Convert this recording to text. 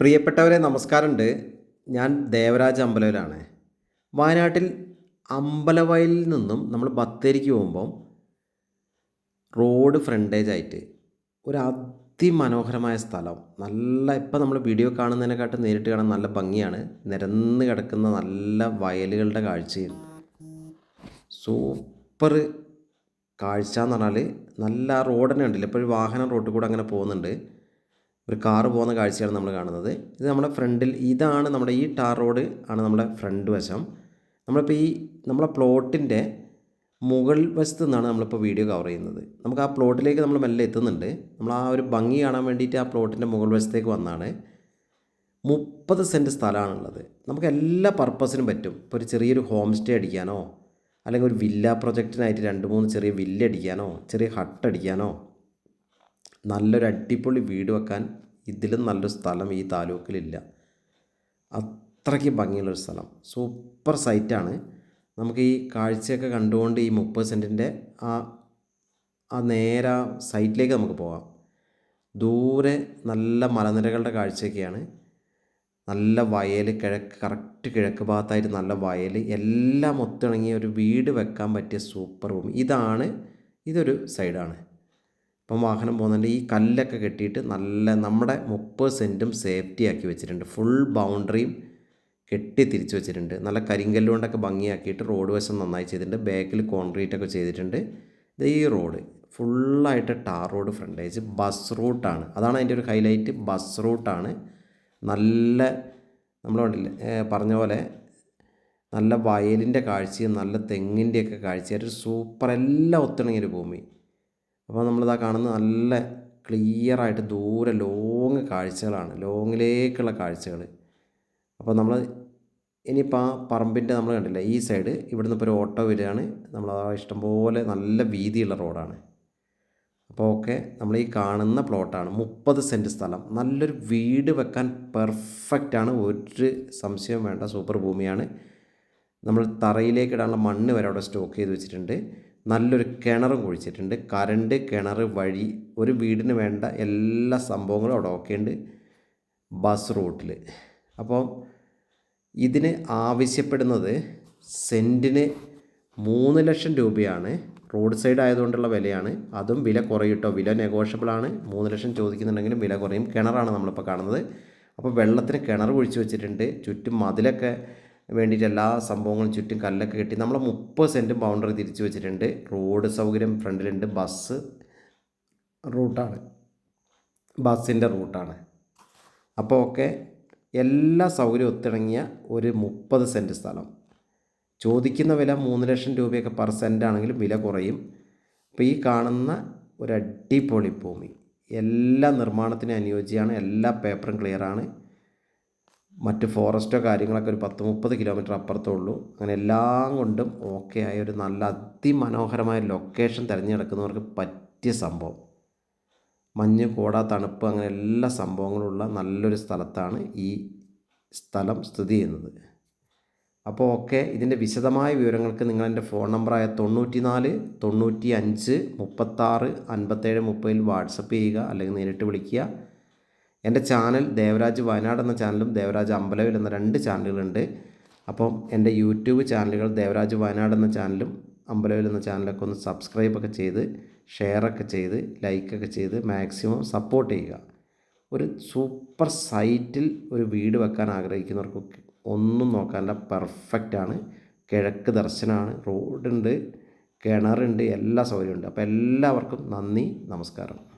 പ്രിയപ്പെട്ടവരെ നമസ്കാരമുണ്ട്. ഞാൻ ദേവരാജ് അമ്പലവരാണ് വയനാട്ടിൽ അമ്പലവയലിൽ നിന്നും നമ്മൾ ബത്തേരിക്ക് പോകുമ്പം റോഡ് ഫ്രണ്ടേജ് ആയിട്ട് ഒരു അതിമനോഹരമായ സ്ഥലം. നല്ല ഇപ്പം നമ്മൾ വീഡിയോ കാണുന്നതിനെക്കാട്ടും നേരിട്ട് കാണാൻ നല്ല ഭംഗിയാണ്. നിരന്ന് കിടക്കുന്ന നല്ല വയലുകളുടെ കാഴ്ചയും. സൂപ്പർ കാഴ്ച എന്ന് പറഞ്ഞാൽ നല്ല റോഡ് തന്നെ ഉണ്ടല്ലോ ഇപ്പോൾ ഒരു വാഹനം റോട്ടിൽ കൂടെ അങ്ങനെ പോകുന്നുണ്ട്. ഒരു കാറ് പോകുന്ന കാഴ്ചയാണ് നമ്മൾ കാണുന്നത്. ഇത് നമ്മുടെ ഫ്രണ്ടിൽ ഇതാണ് നമ്മുടെ ഈ ടാർ റോഡ് ആണ് നമ്മുടെ ഫ്രണ്ട് വശം. നമ്മളിപ്പോൾ ഈ നമ്മളെ പ്ലോട്ടിന്റെ മുകൾ വശത്ത് നിന്നാണ് നമ്മളിപ്പോൾ വീഡിയോ കവർ ചെയ്യുന്നത്. നമുക്ക് ആ പ്ലോട്ടിലേക്ക് നമ്മൾ മെല്ലെ എത്തുന്നുണ്ട്. നമ്മൾ ആ ഒരു ഭംഗി കാണാൻ വേണ്ടിയിട്ട് ആ പ്ലോട്ടിന്റെ മുകൾ വശത്തേക്ക് വന്നാണ്. മുപ്പത് സെന്റ് സ്ഥലമാണുള്ളത്. നമുക്ക് എല്ലാ പർപ്പസിനും പറ്റും. ഇപ്പോൾ ഒരു ചെറിയൊരു ഹോം സ്റ്റേ അടിക്കാനോ അല്ലെങ്കിൽ ഒരു വില്ല പ്രൊജക്റ്റിനായിട്ട് രണ്ട് മൂന്ന് ചെറിയ വില്ല അടിക്കാനോ ചെറിയ ഹട്ട് അടിക്കാനോ നല്ലൊരു അടിപൊളി വീട് വെക്കാൻ ഇതിലും നല്ലൊരു സ്ഥലം ഈ താലൂക്കിലില്ല. അത്രയ്ക്ക് ഭംഗിയുള്ളൊരു സ്ഥലം. സൂപ്പർ സൈറ്റാണ്. നമുക്ക് ഈ കാഴ്ചയൊക്കെ കണ്ടുകൊണ്ട് ഈ മുപ്പത് സെന്റിന്റെ ആ ആ നേര സൈറ്റിലേക്ക് നമുക്ക് പോകാം. ദൂരെ നല്ല മലനിരകളുടെ കാഴ്ചയൊക്കെയാണ്. നല്ല വയൽ കിഴക്ക് കറക്റ്റ് കിഴക്ക് ഭാഗത്തായിട്ട് നല്ല വയൽ എല്ലാം ഒത്തിണങ്ങിയ ഒരു വീട് വെക്കാൻ പറ്റിയ സൂപ്പർ ഭൂമി ഇതാണ് ഇതൊരു സൈഡാണ്. ഇപ്പം വാഹനം പോകുന്നുണ്ട്. ഈ കല്ലൊക്കെ കെട്ടിയിട്ട് നല്ല നമ്മുടെ മുപ്പത് സെന്റും സേഫ്റ്റി ആക്കി വെച്ചിട്ടുണ്ട്. ഫുൾ ബൗണ്ടറിയും കെട്ടി തിരിച്ച് വെച്ചിട്ടുണ്ട്. നല്ല കരിങ്കല്ലുകൊണ്ടൊക്കെ ഭംഗിയാക്കിയിട്ട് റോഡ് വശം നന്നായി ചെയ്തിട്ടുണ്ട്. ബാക്കിൽ കോൺക്രീറ്റ് ഒക്കെ ചെയ്തിട്ടുണ്ട്. ഇത് ഈ റോഡ് ഫുള്ളായിട്ട് ടാർ റോഡ് ഫ്രണ്ടേജ് ബസ് റൂട്ടാണ് അതാണ് അതിന്റെ ഒരു ഹൈലൈറ്റ്. ബസ് റൂട്ടാണ് നല്ല നമ്മൾ പറഞ്ഞ പോലെ നല്ല വയലിന്റെ കാഴ്ചയും നല്ല തെങ്ങിന്റെയൊക്കെ കാഴ്ചയായിട്ട് സൂപ്പർ എല്ലാം ഒത്തിണങ്ങിയൊരു ഭൂമി. അപ്പോൾ നമ്മളിതാ കാണുന്ന നല്ല ക്ലിയറായിട്ട് ദൂരെ ലോങ് കാഴ്ചകളാണ് ലോങ്ങിലേക്കുള്ള കാഴ്ചകൾ അപ്പോൾ നമ്മൾ ഇനിയിപ്പോൾ ആ പറമ്പിന്റെ നമ്മൾ കണ്ടില്ല ഈ സൈഡ് ഇവിടുന്ന് ഇപ്പോൾ ഒരു ഓട്ടോ വരികയാണ്. നമ്മൾ ആ ഇഷ്ടംപോലെ നല്ല വീതിയുള്ള റോഡാണ്. അപ്പോൾ ഓക്കെ നമ്മൾ ഈ കാണുന്ന പ്ലോട്ടാണ് മുപ്പത് സെന്റ് സ്ഥലം. നല്ലൊരു വീട് വെക്കാൻ പെർഫെക്റ്റാണ് ഒരു സംശയം വേണ്ട. സൂപ്പർ ഭൂമിയാണ്. നമ്മൾ തറയിലേക്ക് ഇടാനുള്ള മണ്ണ് വരെ അവിടെ സ്റ്റോക്ക് ചെയ്ത് വെച്ചിട്ടുണ്ട്. നല്ലൊരു കിണറും കുഴിച്ചിട്ടുണ്ട്. കറണ്ട് കിണർ വഴി ഒരു വീടിന് വേണ്ട എല്ലാ സംഭവങ്ങളും അവിടെ ഒക്കെ ഉണ്ട് ബസ് റൂട്ടിൽ അപ്പോൾ ഇതിന് ആവശ്യപ്പെടുന്നത് സെന്റിന് മൂന്ന് ലക്ഷം രൂപയാണ്. റോഡ് സൈഡ് ആയതുകൊണ്ടുള്ള വിലയാണ്. അതും വില കുറയും വില നെഗോഷ്യബിൾ ആണ്. മൂന്ന് ലക്ഷം ചോദിക്കുന്നുണ്ടെങ്കിലും വില കുറയും. കിണറാണ് നമ്മളിപ്പോൾ കാണുന്നത്. അപ്പോൾ വെള്ളത്തിന് കിണർ കുഴിച്ച് വെച്ചിട്ടുണ്ട്. ചുറ്റും മതിലൊക്കെ വേണ്ടിയിട്ട് എല്ലാ സംഭവങ്ങളും ചുറ്റും കല്ലൊക്കെ കെട്ടി നമ്മൾ മുപ്പത് സെന്റും ബൗണ്ടറി തിരിച്ചു വെച്ചിട്ടുണ്ട്. റോഡ് സൗകര്യം ഫ്രണ്ടിലുണ്ട്. ബസ് റൂട്ടാണ്. ബസ്സിന്റെ റൂട്ടാണ്. അപ്പോൾ ഒക്കെ എല്ലാ സൗകര്യം ഒത്തിണങ്ങിയ ഒരു മുപ്പത് സെന്റ് സ്ഥലം. ചോദിക്കുന്ന വില മൂന്ന് ലക്ഷം രൂപയൊക്കെ പെർ സെന്റ് ആണെങ്കിലും വില കുറയും. അപ്പോൾ ഈ കാണുന്ന ഒരു അടിപൊളി ഭൂമി. എല്ലാ നിർമ്മാണത്തിനും അനുയോജ്യമാണ്. എല്ലാ പേപ്പറും ക്ലിയറാണ് മറ്റ് ഫോറസ്റ്റോ കാര്യങ്ങളൊക്കെ ഒരു പത്ത് മുപ്പത് കിലോമീറ്റർ അപ്പുറത്തേ ഉള്ളൂ അങ്ങനെ എല്ലാം കൊണ്ടും ഓക്കെ ആയ ഒരു നല്ല അതിമനോഹരമായ ലൊക്കേഷൻ തിരഞ്ഞെടുക്കുന്നവർക്ക് പറ്റിയ സംഭവം. മഞ്ഞ് കോട തണുപ്പ് അങ്ങനെ എല്ലാ സംഭവങ്ങളുള്ള നല്ലൊരു സ്ഥലത്താണ് ഈ സ്ഥലം സ്ഥിതി ചെയ്യുന്നത്. അപ്പോൾ ഓക്കെ ഇതിന്റെ വിശദമായ വിവരങ്ങൾക്ക് നിങ്ങൾ എന്റെ ഫോൺ നമ്പറായ തൊണ്ണൂറ്റി നാല് തൊണ്ണൂറ്റി അഞ്ച് മുപ്പത്താറ് അൻപത്തേഴ് മുപ്പതിൽ വാട്സപ്പ് ചെയ്യുക അല്ലെങ്കിൽ നേരിട്ട് വിളിക്കുക. എന്റെ ചാനൽ ദേവരാജ് വയനാട് എന്ന ചാനലും ദേവരാജ് അമ്പലവിൽ എന്ന രണ്ട് ചാനലുകളുണ്ട്. അപ്പം എന്റെ യൂട്യൂബ് ചാനലുകൾ ദേവരാജ് വയനാട് എന്ന ചാനലും അമ്പലവിൽ എന്ന ചാനലൊക്കെ ഒന്ന് സബ്സ്ക്രൈബൊക്കെ ചെയ്ത് ഷെയറൊക്കെ ചെയ്ത് ലൈക്കൊക്കെ ചെയ്ത് മാക്സിമം സപ്പോർട്ട് ചെയ്യുക. ഒരു സൂപ്പർ സൈറ്റിൽ ഒരു വീട് വെക്കാൻ ആഗ്രഹിക്കുന്നവർക്ക് ഒന്നും നോക്കാനുള്ള പെർഫെക്റ്റാണ് കിഴക്ക് ദർശനമാണ് റോഡുണ്ട് കിണറുണ്ട് എല്ലാ സൗകര്യമുണ്ട്. അപ്പോൾ എല്ലാവർക്കും നന്ദി നമസ്കാരം.